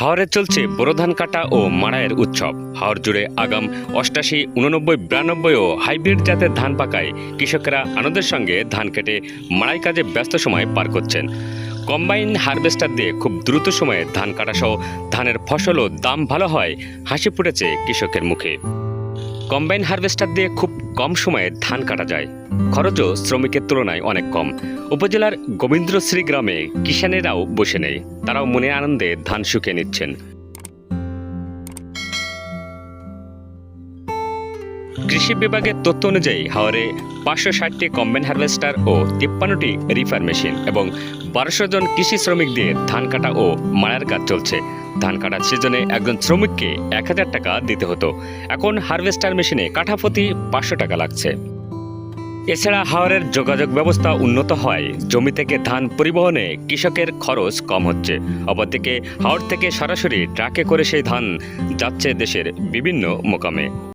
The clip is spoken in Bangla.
হাওড়ে চলছে বোরো ধান কাটা ও মাড়াইয়ের উৎসব। হাওড় জুড়ে আগাম অষ্টাশি, উননব্বই, বিরানব্বই ও হাইব্রিড জাতের ধান পাকায় কৃষকেরা আনন্দের সঙ্গে ধান কেটে মাড়াই কাজে ব্যস্ত সময় পার করছেন। কম্বাইন হারভেস্টার দিয়ে খুব দ্রুত সময়ে ধান কাটা সহ ধানের ফসল ও দাম ভালো হয় হাসি ফুটেছে কৃষকের মুখে। কম্বাইন হারভেস্টার দিয়ে খুব কম সময়ে ধান কাটা যায়। খরচও শ্রমিকের তুলনায় অনেক কম। উপজেলার গোবিন্দ্রশ্রী গ্রামে কিষানেরাও বসে নেই। তারাও মনে আনন্দে ধান শুকিয়ে নিচ্ছেন। কৃষি বিভাগের তথ্য অনুযায়ী হাওড়ে পাঁচশো ষাটটি কম্বাইন হারভেস্টার ও তিপ্পান্নটি রিফার মেশিন এবং বারোশো জন কৃষি শ্রমিক দিয়ে ধান কাটা ও মারার কাজ চলছে। ধান কাটার সিজনে একজন শ্রমিককে এক হাজার টাকা দিতে হতো। এখন হারভেস্টার মেশিনে কাঠাপ্রতি পাঁচশো টাকা লাগছে। এছাড়া হাওরের যোগাযোগ ব্যবস্থা উন্নত হয়। জমি থেকে ধান পরিবহনে কৃষকের খরচ কম হচ্ছে। অপরদিকে হাওড় থেকে সরাসরি ট্রাকে করে সেই ধান যাচ্ছে দেশের বিভিন্ন মোকামে।